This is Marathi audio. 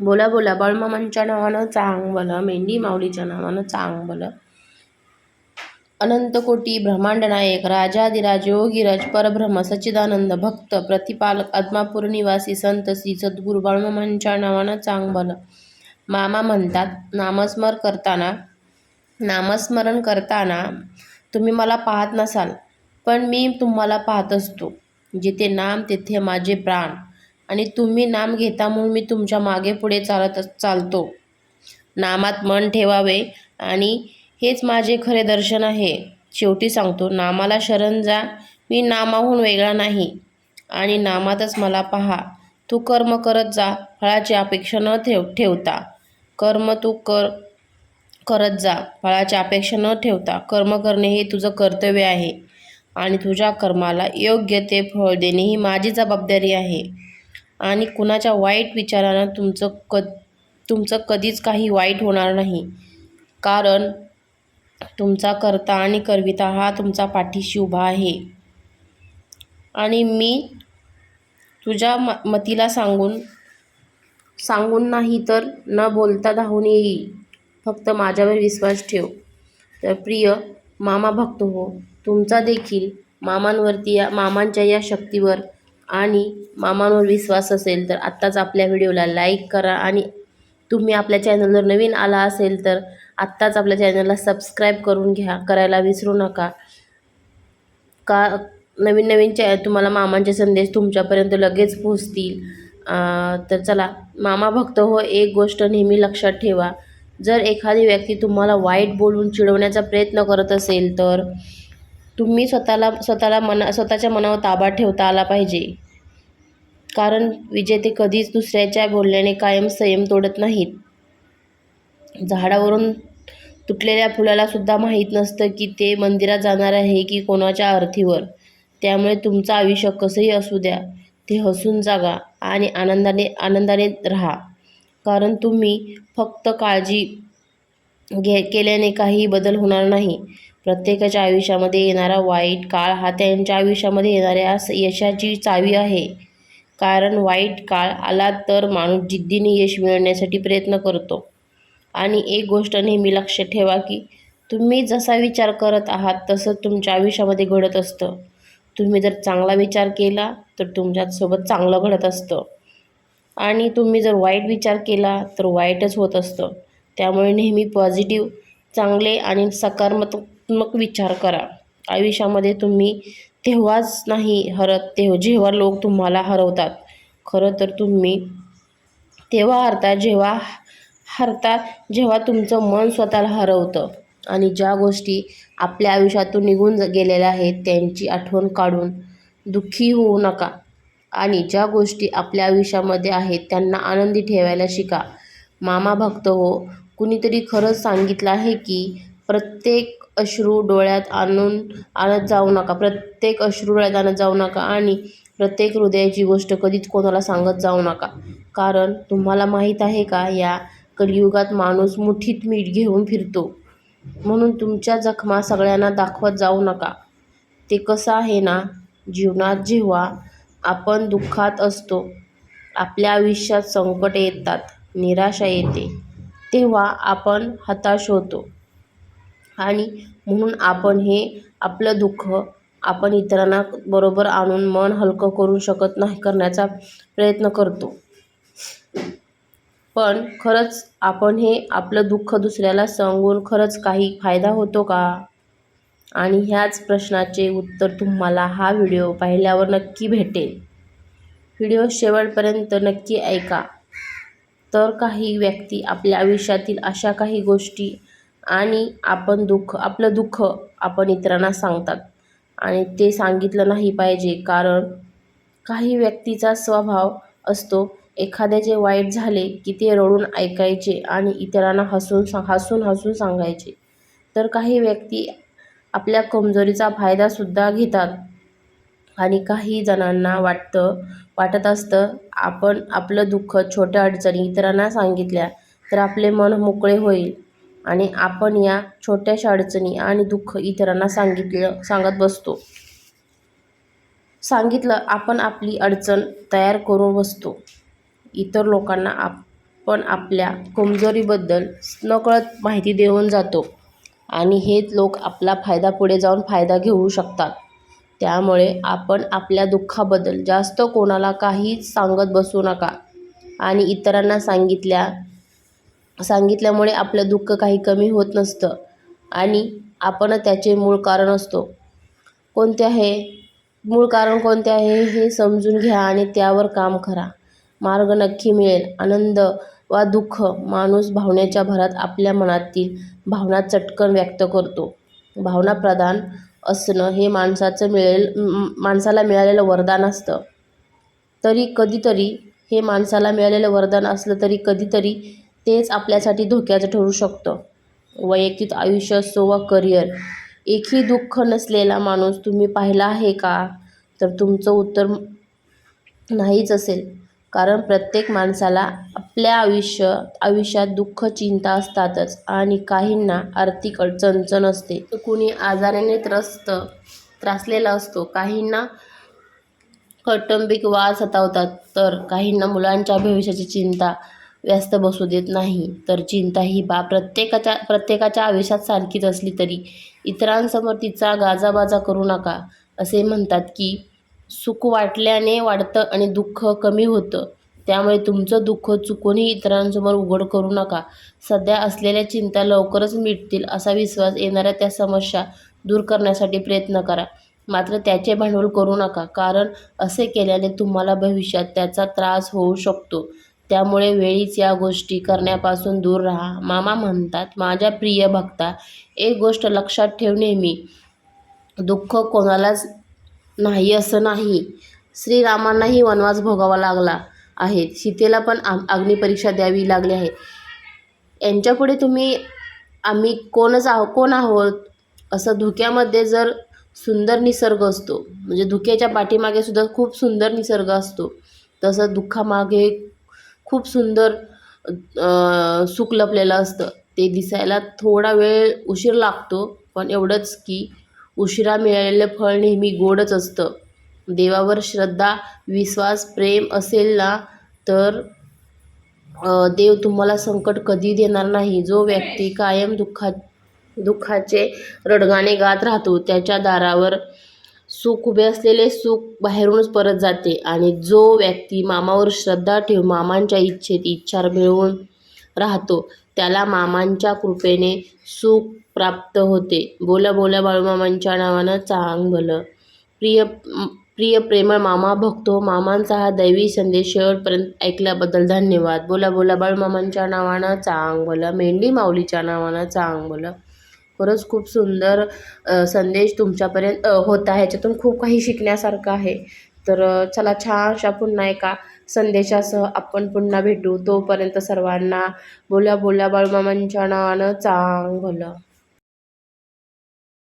बोला बोला. बाळमामांच्या नावानं चांग बोला मेंढी माऊलीच्या नावानं चांग बोला अनंत कोटी ब्रह्मांड नायक राजाधिराज योगीराज परब्रह्म सच्चिदानंद भक्त प्रतिपालक आदमापूर निवासी संत श्री सद्गुरू बाळमामांच्या नावानं चांग बोला मामा म्हणतात नामस्मर करताना नामस्मरण करताना तुम्ही मला पाहत नसाल पण मी तुम्हाला पाहत असतो. जिथे नाम तिथे माझे प्राण. आणि तुम्ही नाम घेता म्हणून मी तुमच्या मागे पुढे चालत चालतो. नामात मन ठेवावे आणि हेच माझे खरे दर्शन आहे. शेवटी सांगतो नामाला शरण जा. मी नामाहून वेगळा नाही आणि नामातच मला पहा. तू कर्म करत जा फळाची अपेक्षा न ठेव ठेवता. कर्म तू कर करत जा फळाची अपेक्षा न ठेवता. कर्म करणे हे तुझं कर्तव्य आहे आणि तुझ्या कर्माला योग्य ते फळ देणे ही माझी जबाबदारी आहे. आणि कुणाच्या वाईट विचारानं तुमचं क तुमचं कधीच काही वाईट होणार नाही. कारण तुमचा कर्ता आणि करविता हा तुमचा पाठीशी उभा आहे. आणि मी तुझ्या म मतीला सांगून सांगून नाही तर न बोलता धावून येईल. फक्त माझ्यावर विश्वास ठेव. तर प्रिय मामा भक्त हो तुमचा देखील मामांवरती या मामांच्या या शक्तीवर आणि मामांवर विश्वास असेल तर आत्ताच आपल्या व्हिडिओला लाईक करा. आणि तुम्ही आपल्या चॅनलवर नवीन आला असेल तर आत्ताच आपल्या चॅनलला सबस्क्राईब करून घ्या. करायला विसरू नका. का नवीन नवीन चॅ तुम्हाला मामांचे संदेश तुमच्यापर्यंत लगेच पोहोचतील. तर चला मामा भक्त हो एक गोष्ट नेहमी लक्षात ठेवा. जर एखादी व्यक्ती तुम्हाला वाईट बोलून चिडवण्याचा प्रयत्न करत असेल तर तुम्ही स्वतःला स्वतःला मना स्वतःच्या मनावर ताबा ठेवता आला पाहिजे. कारण विजेते कधीच दुसऱ्याच्या बोलण्याने कायम संयम तोडत नाहीत. झाडावरून तुटलेल्या फुलाला सुद्धा माहीत नसतं की ते मंदिरात जाणार आहे की कोणाच्या अर्थीवर त्यामुळे तुमचं आयुष्य कसंही असू द्या ते हसून जागा आणि आनंदाने आनंदाने राहा. कारण तुम्ही फक्त काळजी घे केल्याने काही बदल होणार नाही. प्रत्येकाच्या आयुष्यामध्ये येणारा वाईट काळ हा त्यांच्या आयुष्यामध्ये येणाऱ्या यशाची चावी आहे. कारण वाईट काळ आला तर माणूस जिद्दीने यश मिळवण्यासाठी प्रयत्न करतो. आणि एक गोष्ट नेहमी लक्षात ठेवा की तुम्ही जसा विचार करत आहात तसं तुमच्या आयुष्यामध्ये घडत असतं. तुम्ही जर चांगला विचार केला तर तुमच्यासोबत चांगलं घडत असतं. आणि तुम्ही जर वाईट विचार केला तर वाईटच होत असतं. त्यामुळे नेहमी पॉझिटिव्ह चांगले आणि सकारात्मक विचार करा. आयुष्यामध्ये तुम्ही तेव्हाच नाही हरत तेव्हा जेव्हा लोक तुम्हाला हरवतात. खरं तर तुम्ही तेव्हा हरता जेव्हा हरतात जेव्हा तुमचं मन स्वतःला हरवतं. आणि ज्या गोष्टी आपल्या आयुष्यातून निघून गेलेल्या आहेत त्यांची आठवण काढून दुःखी होऊ नका. आणि ज्या गोष्टी आपल्या आयुष्यामध्ये आहेत त्यांना आनंदी ठेवायला शिका. मामा भक्त हो कुणीतरी खरंच सांगितलं आहे की प्रत्येक अश्रू डोळ्यात आणून आणत जाऊ नका. प्रत्येक अश्रू डोळ्यात आणत जाऊ नका आणि प्रत्येक हृदयाची गोष्ट कधीच कोणाला सांगत जाऊ नका. कारण तुम्हाला माहीत आहे का या कलियुगात माणूस मुठीत मीठ घेऊन फिरतो. म्हणून तुमच्या जखमा सगळ्यांना दाखवत जाऊ नका. ते कसं आहे ना जीवनात जेव्हा आपण दुःखात असतो आपल्या आयुष्यात संकट येतात निराशा येते तेव्हा आपण हताश होतो. आणि म्हणून आपण हे आपलं दुःख आपण इतरांना बरोबर आणून मन हलकं करू शकत नाही करण्याचा प्रयत्न करतो. पण खरंच आपण हे आपलं दुःख दुसऱ्याला सांगून खरंच काही फायदा होतो का? आणि ह्याच प्रश्नाचे उत्तर तुम्हाला हा व्हिडिओ पाहिल्यावर नक्की भेटेल. व्हिडिओ शेवटपर्यंत नक्की ऐका. तर काही व्यक्ती आपल्या आयुष्यातील अशा काही गोष्टी आणि आपण दुःख आपलं दुःख आपण इतरांना सांगतात. आणि ते सांगितलं नाही पाहिजे कारण काही व्यक्तीचा स्वभाव असतो एखाद्याचे वाईट झाले की ते रडून ऐकायचे आणि इतरांना हसून हसून हसून सांगायचे. तर काही व्यक्ती आपल्या कमजोरीचा फायदासुद्धा घेतात. आणि काही जणांना वाटतं वाटत असतं आपण आपलं दुःख छोट्या अडचणी इतरांना सांगितल्या तर आपले मन मोकळे होईल. आणि आपण या छोट्याशा अडचणी आणि दुःख इतरांना सांगितलं सांगत बसतो. सांगितलं आपण आपली अडचण तयार करून बसतो. इतर लोकांना आपण आपल्या कमजोरीबद्दल नकळत माहिती देऊन जातो आणि हेच लोक आपला फायदा पुढे जाऊन फायदा घेऊ शकतात. त्यामुळे आपण आपल्या दुःखाबद्दल जास्त कोणाला काहीच सांगत बसू नका आणि इतरांना सांगितल्या सांगितल्यामुळे आपलं दुःख काही कमी होत नसतं आणि आपण त्याचे मूळ कारण असतो. कोणते आहे? मूळ कारण कोणते आहे हे समजून घ्या आणि त्यावर काम करा. मार्ग नक्की मिळेल. आनंद वा दुःख माणूस भावनेच्या भरात आपल्या मनातील भावना चटकन व्यक्त करतो. भावना प्रदान असणं हे माणसाचं मिळेल माणसाला मिळालेलं वरदान असतं. तरी कधीतरी हे माणसाला मिळालेलं वरदान असलं तरी कधीतरी तेच आपल्यासाठी धोक्याचं ठरू शकतं. वैयक्तिक आयुष्य असो वा करिअर एकही दुःख नसलेला माणूस तुम्ही पाहिला आहे का? तर तुमचं उत्तर नाहीच असेल. कारण प्रत्येक माणसाला आपल्या आयुष्य आयुष्यात दुःख चिंता असतातच आणि काहींना आर्थिक अडचणचण असते. कुणी आजाराने त्रस्त त्रासलेला असतो. काहींना कौटुंबिक वाद सतावतात. तर काहींना मुलांच्या भविष्याची चिंता व्यस्त बसू देत नाही. तर चिंता ही बाब प्रत्येकाच्या प्रत्येकाच्या आयुष्यात सारखीच असली तरी इतरांसमोर तिचा गाजाबाजा करू नका असे म्हणतात की सुख वाटल्याने वाढतं आणि दुःख कमी होतं. त्यामुळे तुमचं दुःख चुकूनही इतरांसमोर उघड करू नका. सध्या असलेल्या चिंता लवकरच मिटतील असा विश्वास येणाऱ्या त्या समस्या दूर करण्यासाठी प्रयत्न करा. मात्र त्याचे भांडवल करू नका कारण असे केल्याने तुम्हाला भविष्यात त्याचा त्रास होऊ शकतो. त्यामुळे वेळीच या गोष्टी करण्यापासून दूर राहा. मामा म्हणतात माझ्या प्रिय भक्ता एक गोष्ट लक्षात ठेव नेहमी. दुःख कोणालाच नाही असं नाही. श्रीरामांनाही वनवास भोगावा लागला आहे. सीतेला पण अग्निपरीक्षा द्यावी लागली आहे. यांच्यापुढे तुम्ही आम्ही कोणच आहो कोण आहोत? असं धुक्यामध्ये जर सुंदर निसर्ग असतो म्हणजे धुक्याच्या पाठीमागे सुद्धा खूप सुंदर निसर्ग असतो तसं दुःखामागे खूप सुंदर सुख लपलेलं असतं. ते दिसायला थोडा वेळ उशीर लागतो पण एवढंच की उशिरा मिळालेलं फळ नेहमी गोडच असतं. देवावर श्रद्धा विश्वास प्रेम असेल ना तर देव तुम्हाला संकट कधी देणार नाही. जो व्यक्ती कायम दुःखा दुःखाचे रडगाणे गात राहतो त्याच्या दारावर सुख उभे असलेले सुख बाहेरूनच परत जाते. आणि जो व्यक्ती मामावर श्रद्धा ठेव मामांच्या इच्छेत इच्छा मिळवून राहतो त्याला मामांच्या कृपेने सुख प्राप्त होते. बोला बोला बाळूमामांच्या नावानं चांग भलं. प्रिय प्रिय प्रेमळ मामा भक्तो हो, मामांचा हा दैवी संदेश शेवटपर्यंत ऐकल्याबद्दल धन्यवाद. बोला बोला बाळूमामांच्या नावानं चांग भलं. मेंढी माऊलीच्या नावानं चांग भलं. खरंच खूप सुंदर संदेश तुमच्यापर्यंत होता ह्याच्यातून खूप काही शिकण्यासारखं आहे. तर चला छानशा पुन्हा एका संदेशासह आपण पुन्हा भेटू. तोपर्यंत सर्वांना बोल्या बोल्या बाळूमामांच्या नावानं चांगलं.